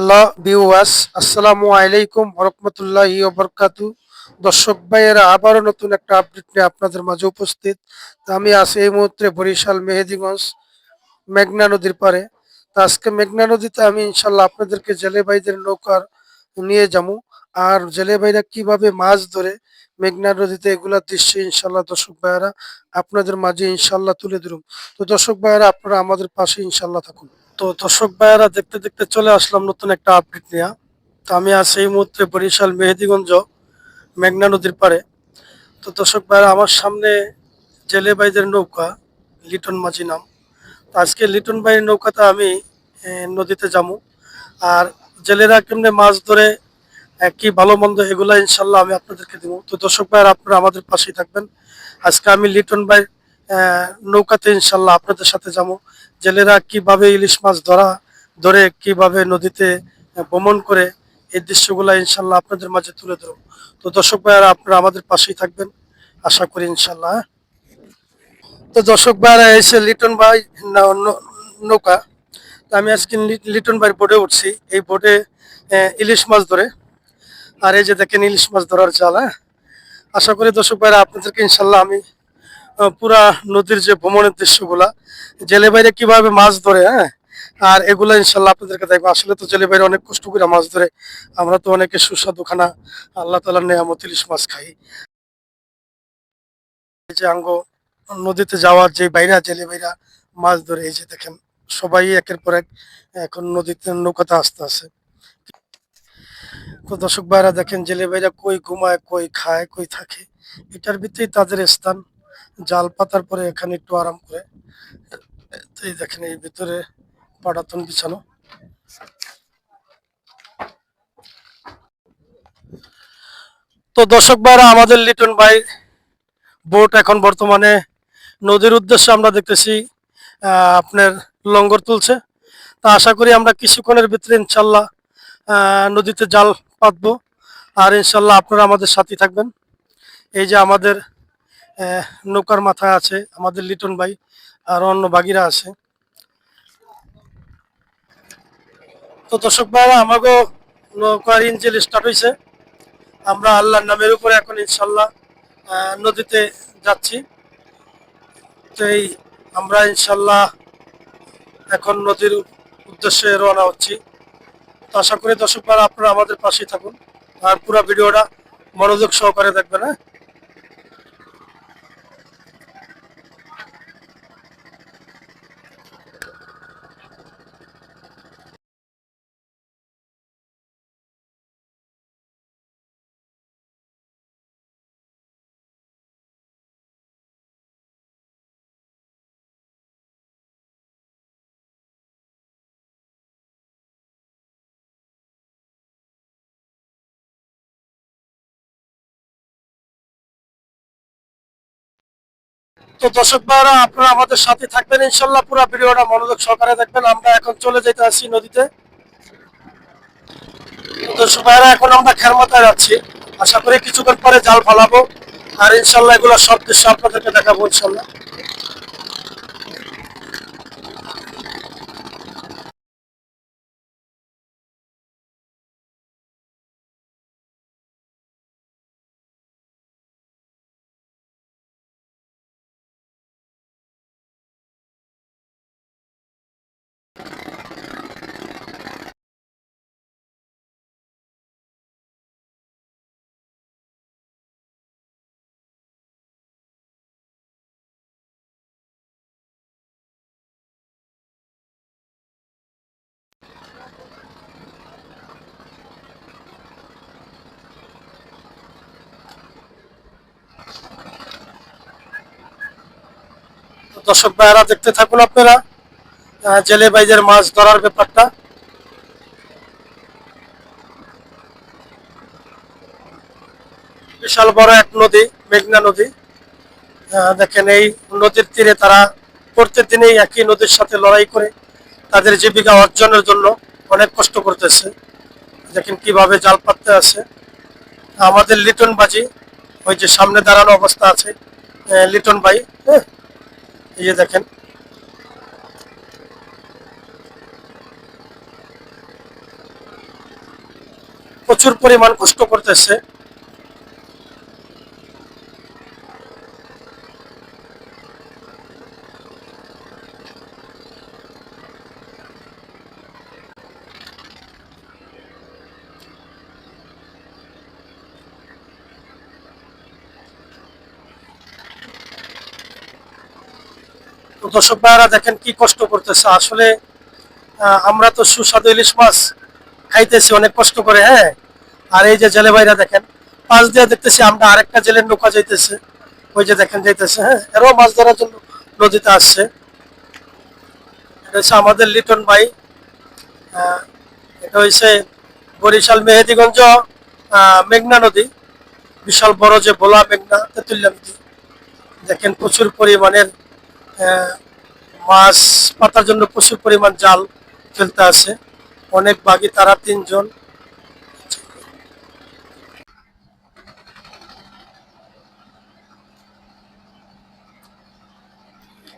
আল্লাহ আসসালামু দর্শক ভাইয়েরা, আবারও নতুন একটা আপডেট নিয়ে আপনাদের মাঝে উপস্থিত। আমি আছি এই মুহূর্তে বরিশাল মেহেদিগঞ্জ, মেঘনা নদীর পারে আজকে মেঘনা নদীতে আমি ইনশাল্লাহ আপনাদেরকে জেলে ভাইদের নৌকার নিয়ে যাব। আর জেলে ভাইরা কীভাবে মাছ ধরে মেঘনা নদীতে এগুলা দৃশ্য ইনশাল্লাহ দর্শক ভাইয়েরা, আপনাদের মাঝে ইনশাল্লাহ তুলে ধরুন। তো দর্শক ভাইয়েরা, আপনারা আমাদের পাশে ইনশাল্লাহ থাকুন। তো দর্শক ভাইয়েরা দেখতে দেখতে চলে আসলাম নতুন একটা আপডেট নিয়ে। তো আমি আছি এই মুহূর্তে বরিশাল মেহেদিগঞ্জ, মেঘনা নদীর পারে তো দর্শক ভাইয়েরা, আমার সামনে জেলে ভাইদের নৌকা, লিটন মাঝি নাম। তো আজকে লিটন ভাইয়ের নৌকাতে আমি নদীতে যাব। আর জেলেরা কেমনে মাছ ধরে কি ভালো মন্দ এগুলা ইনশাল্লাহ আমি আপনাদেরকে দিব। তো দর্শক ভাইয়েরা, আপনারা আমাদের পাশেই থাকবেন। আজকে আমি লিটন ভাই নৌকাতে ইনশাল্লাহ আপনাদের সাথে যাব। জেলেরা কীভাবে ইলিশ মাছ ধরা, ধরে কীভাবে নদীতে ভ্রমণ করে, এই দৃশ্যগুলা ইনশাল্লাহ আপনাদের মাঝে তুলে ধরবো। তো দর্শক ভাইয়ারা, আপনারা আমাদের পাশেই থাকবেন। আশা করি ইনশাল্লাহ? তো দর্শক ভাইয়ারা এসে লিটন ভাই নৌকা, তো আমি আজকে লিটন ভাইয়ের বোটে উঠছি। এই বোটে ইলিশ মাছ ধরে। আর এই যে দেখেন ইলিশ মাছ ধরার জাল হ্যাঁ? আশা করি দর্শক ভাইরা আপনাদেরকে ইনশাল্লাহ আমি পুরা নদীর যে ভ্রমণের দৃশ্যগুলা জেলে বাইরে কীভাবে মাছ ধরে হ্যাঁ? আর এগুলা ইনশাল্লাহ আপনাদেরকে দেখব। আসলে তো জেলে বাইরে অনেক কষ্ট করে মাছ ধরে, আমরা তো অনেকে সুস্বাদু খানা, আল্লাহ তালার নেয়ামত ইলিশ মাছ খাই। যে আঙ্গ, নদীতে যাওয়ার যে বাইরা জেলে বাইরা মাছ ধরে, এই যে দেখেন, সবাই একের পর এক এখন নদীতে নৌকাতে আসতে তো দর্শক ভাইরা দেখেন জেলে ভাইরা কই ঘুমায়, কই খায়, কই থাকে, এটার ভিতরেই তাদের স্থান। জাল পাতার পরে এখানে একটু আরাম করে, এই দেখেন এই ভিতরে পাটাতন বিছানো। তো দর্শক ভাইরা, আমাদের লিটন ভাই বোট এখন বর্তমানে নদীর উদ্দেশ্যে আমরা দেখতেছি আপনার লঙ্গর তুলছে। তা আশা করি আমরা কিছুক্ষণের ভিতরে ইনশাল্লাহ নদীতে জাল পাতবো। আর ইনশাল্লাহ আপনারা আমাদের সাথে থাকবেন। এই যে আমাদের নৌকার মাথায় আছে আমাদের লিটন ভাই আর অন্য বাগিরা আছে। তো দর্শক ভাইরা আমাকে নৌকার ইঞ্জিন স্টার্ট হয়েছে আমরা আল্লাহর নামের উপরে এখন ইনশাল্লাহ নদীতে যাচ্ছি। তো এই আমরা ইনশাল্লাহ এখন নদীর উদ্দেশ্যে রওনা হচ্ছি। তো আশা করি দর্শক আপনারা আমাদের পাশেই থাকুন। আর পুরো ভিডিওটা মনোযোগ সহকারে দেখবেন হ্যাঁ? তো দর্শক ভাইরা, আপনারা আমাদের সাথে থাকবেন। ইনশাল্লাহ পুরো ভিডিওটা মনোযোগ সহকারে দেখবেন। আমরা এখন চলে যেতে আসছি নদীতে। দর্শক ভাইরা, এখন আমরা খেরমাতায় যাচ্ছি। আশা করি কিছুক্ষণ পরে জাল ফালাবো। আর ইনশাল্লাহ এগুলো সব দৃশ্য আপনাদেরকে দেখাবো ইনশাল্লাহ। দর্শক ভাইরা দেখতে থাকুন আপনারা জেলে বাইদের মাছ ধরার ব্যাপারটা। বিশাল বড় এক নদী, মেঘনা নদী। দেখেন এই নদীর তীরে তারা প্রত্যেক দিনেই একই নদীর সাথে লড়াই করে তাদের জীবিকা অর্জনের জন্য অনেক কষ্ট করতেছে। দেখেন কীভাবে জাল পাততে আছে। আমাদের লিটন বাজি ওই যে সামনে দাঁড়ানো অবস্থা আছে লিটন ভাই হ্যাঁ? এই যে দেখেন। প্রচুর পরিমাণ কষ্ট করতেছে। তো দর্শক ভাইরা দেখেন কি কষ্ট করতেছে। আসলে আমরা তো সুস্বাদু ইলিশ মাছ খাইতেছি, অনেক কষ্ট করে হ্যাঁ? আর এই যে জেলে ভাইরা দেখেন, পাশ দিয়ে দেখতেছি আমরা আরেকটা জেলের নৌকা যাইতেছে। ওই যে দেখেন, যাইতেছে হ্যাঁ? এরাও মাছ ধরার জন্য নদীতে আসছে। এটা হচ্ছে আমাদের লিটন ভাই এটা হচ্ছে বরিশাল মেহেদিগঞ্জ মেঘনা নদী। বিশাল বড় যে ভোলা মেঘনা তেতুল্লা নদী। দেখেন প্রচুর পরিমাণের মাছ পাতার জন্য প্রচুর পরিমাণ জাল ফেলতে আছে। অনেক বাকি তারা তিনজন।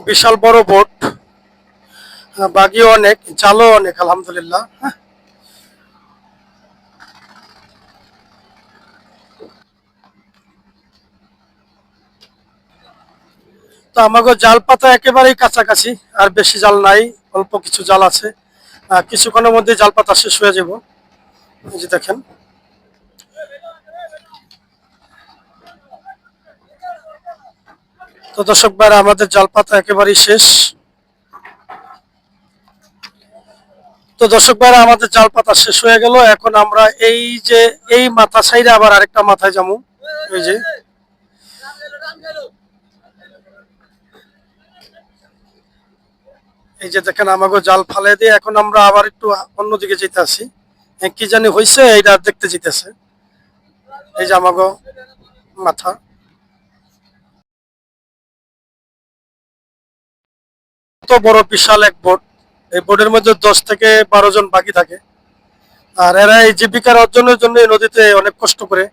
বিশাল বড় বোট। আহ, অনেক জালও অনেক আলহামদুলিল্লাহ। হ্যাঁ। তো আমাকে জাল পাতা একেবারেই কাছাকাছি, আর বেশি জাল নাই, অল্প কিছু জাল আছে। কিছুক্ষণের মধ্যে জাল পাতা শেষ হয়ে যাব। যে দেখেন। তো দর্শক ভাইরা, আমাদের জাল পাতা একেবারেই শেষ। তো দর্শক ভাইরা, আমাদের জাল পাতা শেষ হয়ে গেল। এখন আমরা এই যে, এই মাথা সাইডে আবার আরেকটা মাথায় যাব। এই যে। এই যে দেখেন আমাকে জাল ফালে দিয়ে এখন আমরা আবার একটু অন্যদিকে যেতে আসি। কি জানি হয়েছে এইটা দেখতে যেতেছে। এই যে আমাকে মাথা। কত বড় বিশাল এক বোট। এই বোটের মধ্যে দশ থেকে বারো জন বাকি থাকে। আর এরা এই জীবিকার অর্জনের জন্য নদীতে অনেক কষ্ট করে।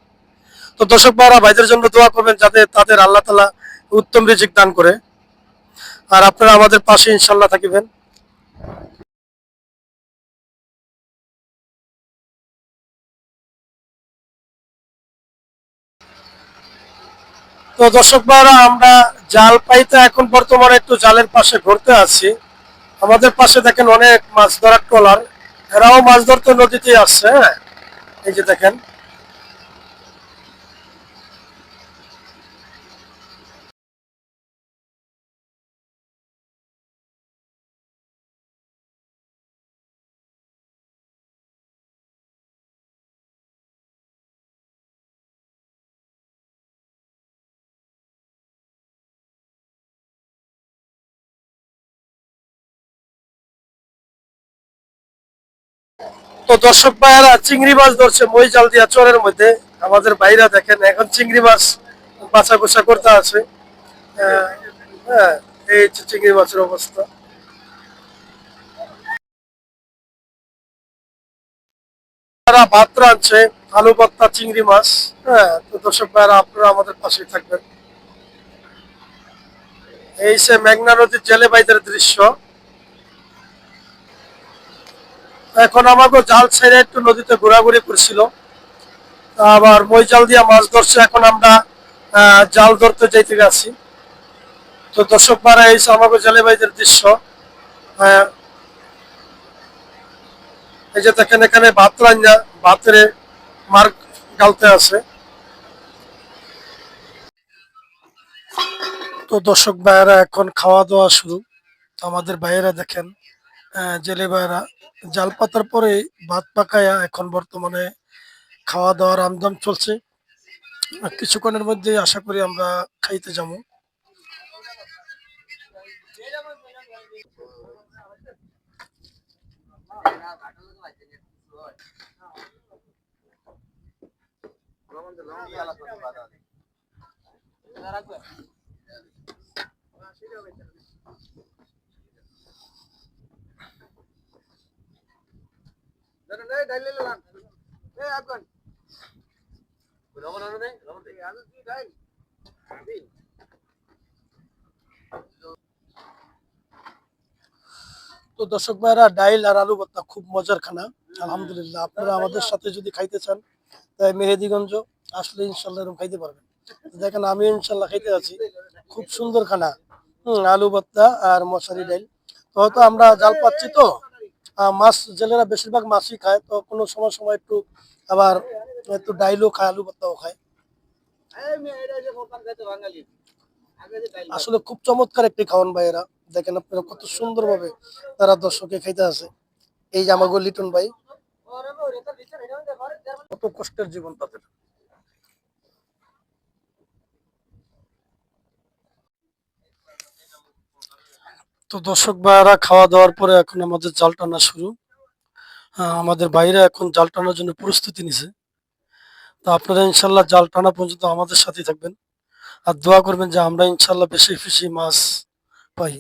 তো দর্শক ভাইরা, ভাইদের জন্য দোয়া করবেন যাতে তাদের আল্লাহ তালা উত্তম রিজিক দান করে। আর আপনারা আমাদের পাশে ইনশাল্লাহ থাকিবেন। তো দর্শক আমরা জাল পাইতে এখন বর্তমানে একটু জালের পাশে ঘুরতে আছি। আমাদের পাশে দেখেন অনেক মাছ ধরার ট্রলার। এরাও মাছ ধরতে নদীতে আসছে হ্যাঁ? এই যে দেখেন। তো দর্শক ভাইয়ারা, চিংড়ি মাছ ধরছে মই জাল দিয়া চরের মধ্যে। আমাদের বাইরা দেখেন, এখন চিংড়ি মাছ বাছা কুচা করতে আছে। হ্যাঁ এই হচ্ছে চিংড়ি মাছের অবস্থা। তারা ভাত রাঁধছে, আলু ভর্তা, চিংড়ি মাছ। হ্যাঁ তো দর্শক ভাইয়ারা, আপনারা আমাদের পাশেই থাকবেন। এই সে মেঘনা নদীর জেলে বাইদের দৃশ্য। এখন আমাকে জাল ছেড়ে একটু নদীতে ঘোরাঘুরি করছিল। আবার মই জাল দিয়ে মাছ ধরছে, এখন আমরা জাল ধরতে যাইতে গেছি তো দর্শক পাড়া এই আমাকে জেলে বাইদের দৃশ্য এই যে দেখেন এখানে ভাত রান্না, ভাতের মার গালতে আছে। তো দর্শক ভাইয়েরা, এখন খাওয়া দাওয়া শুরু আমাদের ভাইয়েরা দেখেন জেলে ভাইয়েরা জাল পাতার পরে ভাত পাকায়া এখন বর্তমানে খাওয়া দাওয়ার আমদাম চলছে। কিছুক্ষণের মধ্যে আশা করি আমরা খাইতে যাব। তো দর্শক ভাইরা ডাইল আর আলু ভর্তা খুব মজার খানা। আলহামদুলিল্লাহ আপনারা আমাদের সাথে যদি খাইতে চান তাই মেহেদিগঞ্জ আসলে ইনশাল্লাহ এরকম খাইতে পারবেন। দেখেন আমি ইনশাল্লাহ খাইতে আছি। খুব সুন্দর খানা। হুম, আলু ভর্তা আর মশারি ডাল তো হয়তো আমরা জাল পাচ্ছি তো? মাছ জেলেরা বেশিরভাগ মাছই খায় তো কোনো সময় সময় একটু আবার একটু ডাইলও খায় আলু ভর্তাও খায়। আসলে খুব চমৎকার একটি খাওয়ান ভাই এরা। দেখেন আপনারা কত সুন্দরভাবে তারা দর্শকে খাইতে আছে এই যে আমাগো লিটন ভাই। কত কষ্টের জীবন তাদের। তো দর্শক ভাইয়ারা, খাওয়া দাওয়ার পরে এখন আমাদের জাল টানা শুরু। আমাদের বাইরে এখন জাল টানার জন্য প্রস্তুতি নিছে। তো আপনারা ইনশাল্লাহ জাল টানা পর্যন্ত আমাদের সাথেই থাকবেন। আর দোয়া করবেন যে আমরা ইনশাল্লাহ বেশি বেশি মাছ পাই।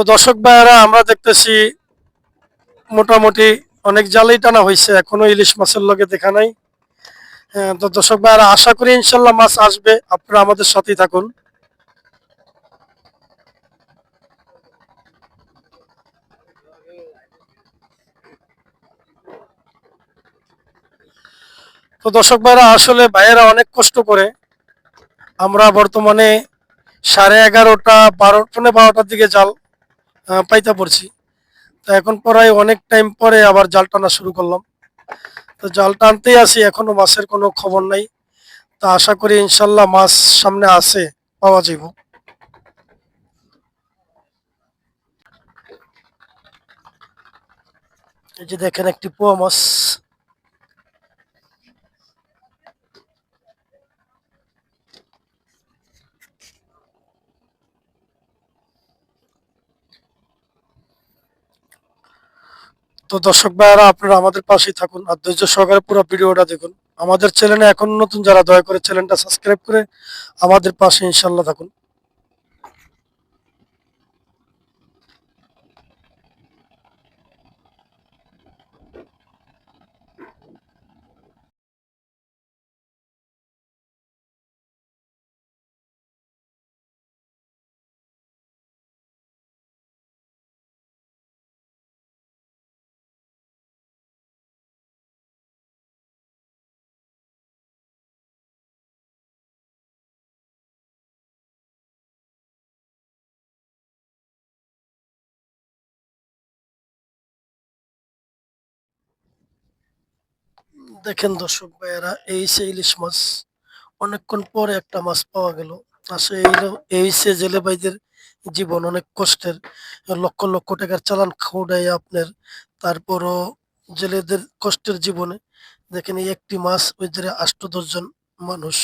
তো দর্শক ভাইয়েরা আমরা দেখতেছি মোটামুটি অনেক জালেই টানা হয়েছে এখনও ইলিশ মাছের লগে দেখা নাই। হ্যাঁ, তো দর্শক ভাইয়েরা আশা করি ইনশাল্লাহ মাছ আসবে আপনারা আমাদের সাথেই থাকুন। তো দর্শক ভাইরা আসলে ভাইয়েরা অনেক কষ্ট করে আমরা বর্তমানে সাড়ে এগারোটা বারো পৌনে বারোটার দিকে জাল পাইতে পড়ছি। তো এখন প্রায় অনেক টাইম পরে আবার জাল টানা শুরু করলাম। তো জাল টানতেই আসি এখনও মাছের কোনো খবর নাই। তো আশা করি ইনশাল্লাহ মাছ সামনে আছে, পাওয়া যাইব। এই যে দেখেন একটি পোয়া মাছ। তো দর্শক ভাইয়ারা, আপনারা আমাদের পাশেই থাকুন আর ধৈর্য সহকারে পুরো ভিডিওটা দেখুন। আমাদের চ্যানেলে এখন নতুন যারা দয়া করে চ্যানেলটা সাবস্ক্রাইব করে আমাদের পাশে ইনশাল্লাহ থাকুন। দেখেন দর্শক ভাইয়েরা, এই সে ইলিশ মাছ, অনেকক্ষণ পরে একটা মাছ পাওয়া গেল। আসলে এই সে জেলে ভাইদের জীবন, অনেক কষ্টের। লক্ষ লক্ষ টাকার চালান খৌড়াই আপনার। তারপরও জেলেদের কষ্টের জীবনে দেখেন এই একটি মাছ, ওই ধারে আষ্ট দশজন মানুষ।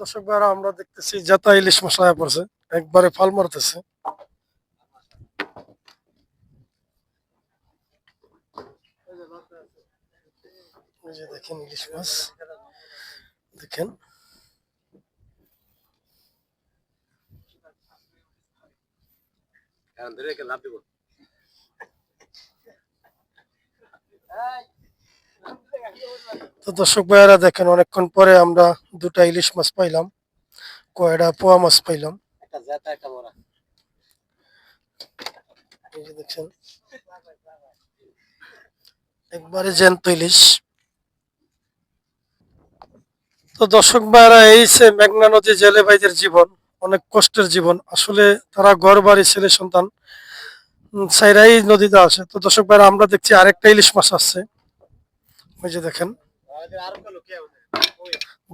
দর্শক আমরা দেখতেছি জাতা ইলিশ মশলা পড়ছে। একবারে ফাল মারতেছে। দেখেন ইলিশ মাছ। দেখেন। তো দর্শক ভাইয়ারা দেখেন অনেকক্ষণ পরে আমরা দুটা ইলিশ মাছ পাইলাম কয়টা পোয়া মাছ পাইলাম। দেখছেন একবারে জ্যান্ত ইলিশ। তো দর্শক ভাইয়ারা এই সে মেঘনা নদী জেলে ভাইদের জীবন অনেক কষ্টের জীবন। আসলে তারা ঘর বাড়ি ছেলে সন্তান সাইরাই নদীতে আছে। তো দর্শক ভাইরা, আমরা দেখছি আরেকটা ইলিশ মাছ আসছে ওই যে দেখেন।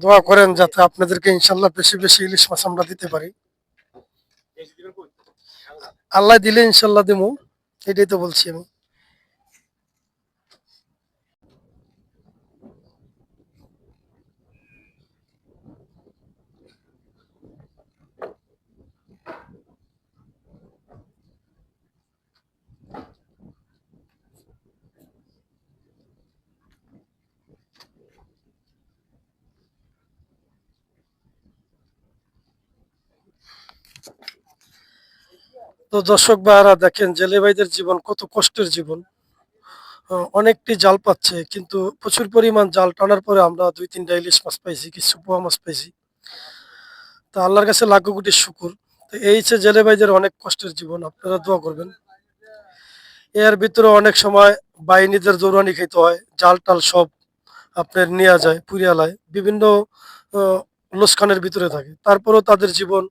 দোয়া করেন যাতে আপনাদেরকে ইনশাল্লাহ বেশি বেশি ইলিশ মাছ আমরা দিতে পারি। আল্লাহ দিলে ইনশাল্লাহ দেবো এটাই তো বলছি আমি। তো দর্শক ভাইরা দেখেন জেলে ভাইদের জীবন কত কষ্টের জীবন। অনেকটি জাল পাচ্ছে কিন্তু প্রচুর পরিমাণ জাল টানার পরে আমরা দুই তিনটা ইলিশ মাছ পাইছি কিছু পোয়া মাছ পাইছি। তা আল্লাহর কাছে লাখো কোটি শুকুর। তো এই যে জেলে ভাইদের অনেক কষ্টের জীবন আপনারা দোয়া করবেন। এর ভিতরে অনেক সময় বাহিনীদের দৌড়ানি খেতে হয় জাল টাল সব আপনার নেওয়া যায় পুরিয়ালায় বিভিন্ন আহ, লোসকানের ভিতরে থাকে। তারপরেও তাদের জীবন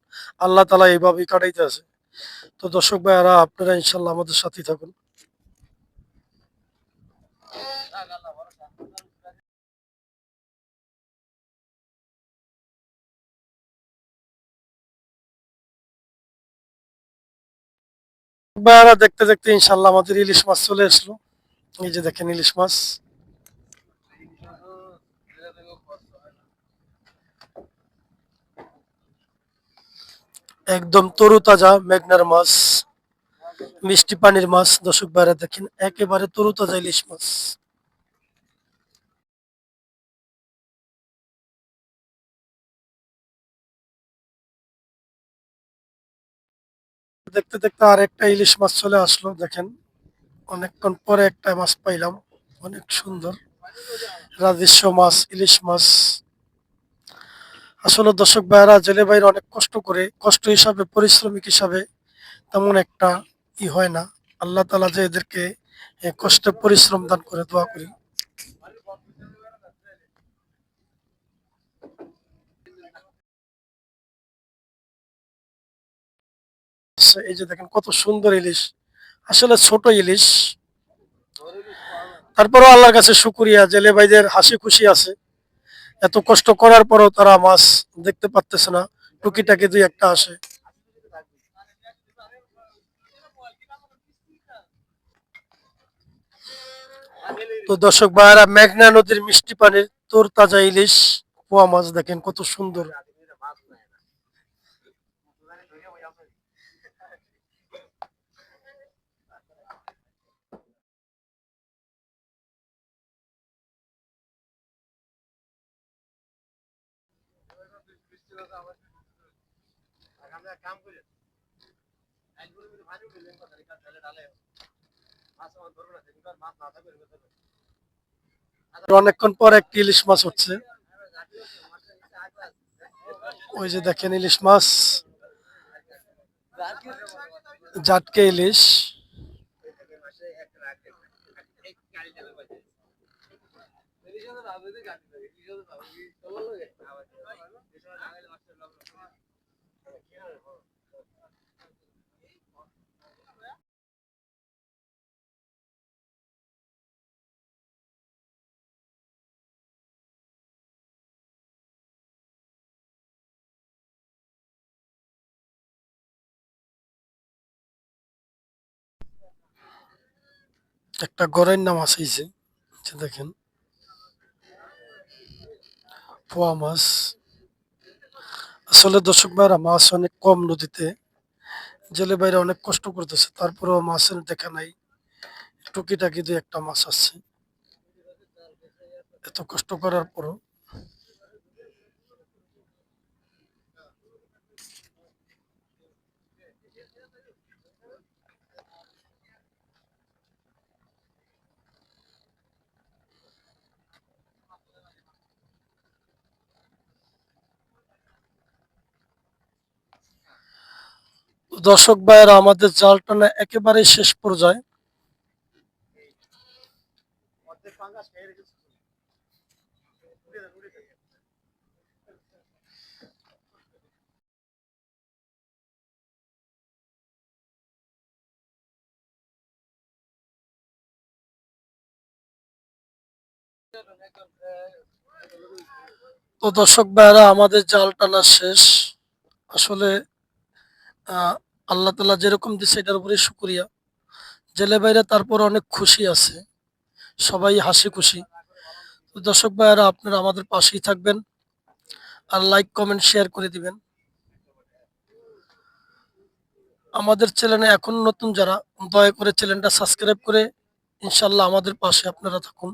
আল্লাহ তালা এইভাবেই কাটাইতে আছে। তো দর্শক ভাইয়ারা, আপনারা ইনশাল্লাহ আমাদের সাথেই থাকুন। দেখতে দেখতে ইনশাল্লাহ আমাদের ইলিশ মাছ চলে আসলো। এই যে দেখেন ইলিশ মাছ। একদম তরুতাজা মেঘনার মাছ, মিষ্টি পানির মাছ, দর্শক ভাইরা দেখেন, একেবারে তরুতাজা ইলিশ মাছ। দেখতে দেখতে আর একটা ইলিশ মাছ চলে আসলো, দেখেন, অনেকক্ষণ পরে একটা মাছ পাইলাম, অনেক সুন্দর। রাজস্ব মাছ, ইলিশ মাছ। আসলে দর্শক ভাইরা জেলে ভাইরা অনেক কষ্ট করে কষ্ট হিসাবে পরিশ্রমিক হিসাবে তেমন একটা ই হয় না। আল্লাহ তালা যে এদেরকে কষ্টে পরিশ্রম দান করে দোয়া করি। আচ্ছা, এই যে দেখেন কত সুন্দর ইলিশ। আসলে ছোট ইলিশ। তারপরও আল্লাহর কাছে শুকুরিয়া জেলে ভাইদের হাসি খুশি আছে। এত কষ্ট করার পরও তারা মাছ দেখতে পারতেছে না। টুকিটাকি দুই একটা আসে। তো দর্শক ভাইরা মেঘনা নদীর মিষ্টি পানির তোর তাজা ইলিশ পোয়া মাছ দেখেন কত সুন্দর। অনেকক্ষণ পর একটি ইলিশ মাছ হচ্ছে ওই যে দেখেন ইলিশ মাছ জাটকে ইলিশ একটা গড়ের নাম আসাইছে দেখেন পোয়া মাছ। আসলে দর্শক ভাইরা মাছ অনেক কম নদীতে। জেলে বাইরে অনেক কষ্ট করতেছে, তারপরেও মাছের দেখা নাই। টুকিটাকি দুই একটা মাছ আসছে এত কষ্ট করার পরও দর্শক ভাইয়েরা, আমাদের জাল টানা একেবারে শেষ পর্যায়ে। তো দর্শক ভাইরা আমাদের জাল টানা শেষ। আসলে আল্লাহ তালা যেরকম দিচ্ছে এটার উপরে শুক্রিয়া। জেলে বাইরে তারপর অনেক খুশি আছে। সবাই হাসি খুশি। তো দর্শক ভাইয়ারা, আপনারা আমাদের পাশেই থাকবেন আর লাইক কমেন্ট শেয়ার করে দিবেন। আমাদের চ্যানেলে এখন নতুন যারা, দয়া করে চ্যানেলটা সাবস্ক্রাইব করে ইনশাল্লাহ আমাদের পাশে আপনারা থাকুন।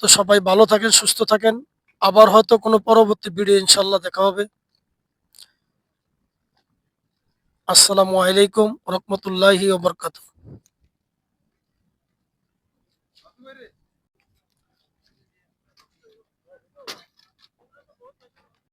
তো সবাই ভালো থাকেন, সুস্থ থাকেন। আবার হয়তো কোনো পরবর্তী ভিডিও ইনশাল্লাহ দেখা হবে। আসসালামু আলাইকুম রহমতুল্লাহি ওবরকাতুহ